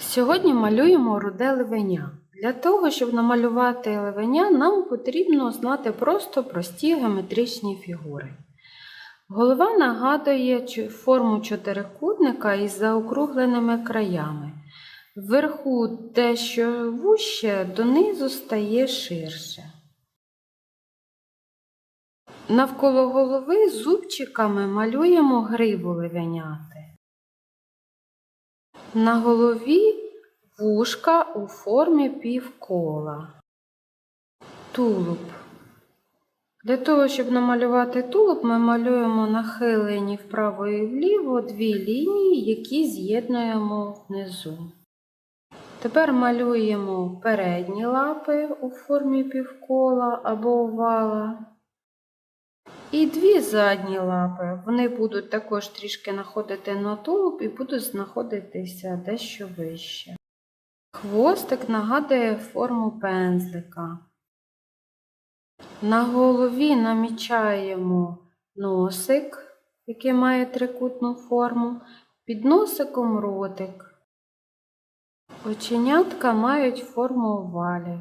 Сьогодні малюємо руде ливеня. Для того, щоб намалювати ливеня, нам потрібно знати просто прості геометричні фігури. Голова нагадує форму чотирикутника із заокругленими краями. Вверху дещо вуще, донизу стає ширше. Навколо голови зубчиками малюємо гриву ливеняти. На голові вушка у формі півкола. Тулуб. Для того, щоб намалювати тулуб, ми малюємо нахилені вправо і вліво дві лінії, які з'єднуємо внизу. Тепер малюємо передні лапи у формі півкола або овала. І дві задні лапи. Вони будуть також трішки находити на тулуб і будуть знаходитися дещо вище. Хвостик нагадує форму пензлика. На голові намічаємо носик, який має трикутну форму, під носиком ротик. Оченятка мають форму овалів.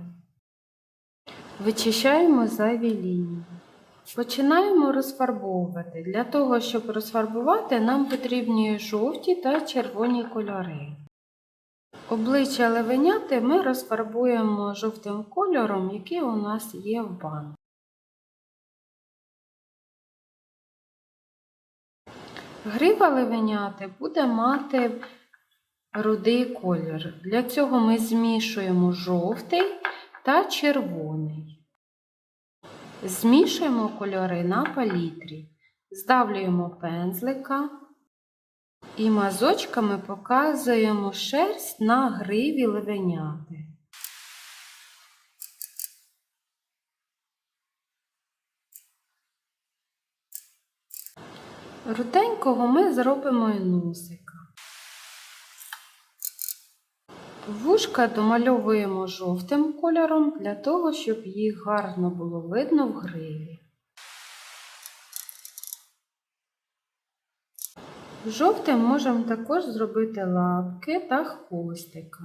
Вичищаємо зайві лінії. Починаємо розфарбовувати. Для того, щоб розфарбувати, нам потрібні жовті та червоні кольори. Обличчя левеняти ми розфарбуємо жовтим кольором, який у нас є в банку. Грива левеняти буде мати рудий колір. Для цього ми змішуємо жовтий та червоний. Змішуємо кольори на палітрі, здавлюємо пензлика і мазочками показуємо шерсть на гриві левеняти. Руденького ми зробимо і носика. Вушка домальовуємо жовтим кольором для того, щоб їх гарно було видно в гриві. Жовтим можемо також зробити лапки та хвостика.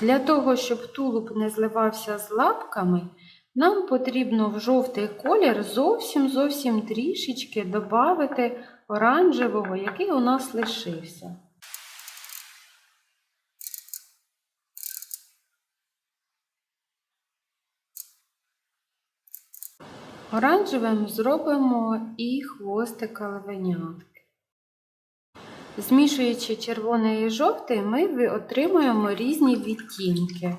Для того, щоб тулуб не зливався з лапками, нам потрібно в жовтий колір зовсім зовсім трішечки додати оранжевого, який у нас лишився. Оранжевим зробимо і хвостика левенятки. Змішуючи червоний і жовтий, ми отримуємо різні відтінки,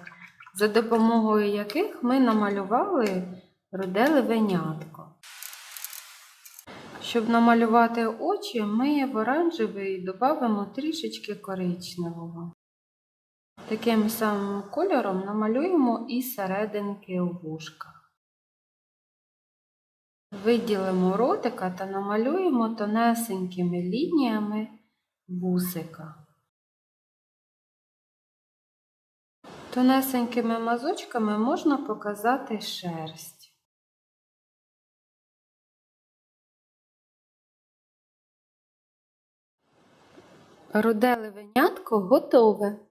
за допомогою яких ми намалювали руде левенятко. Щоб намалювати очі, ми в оранжевий додамо трішечки коричневого. Таким самим кольором намалюємо і серединки у вушках. Виділимо ротика та намалюємо тонесенькими лініями вусика. Тонесенькими мазочками можна показати шерсть. Руде левенятко готове.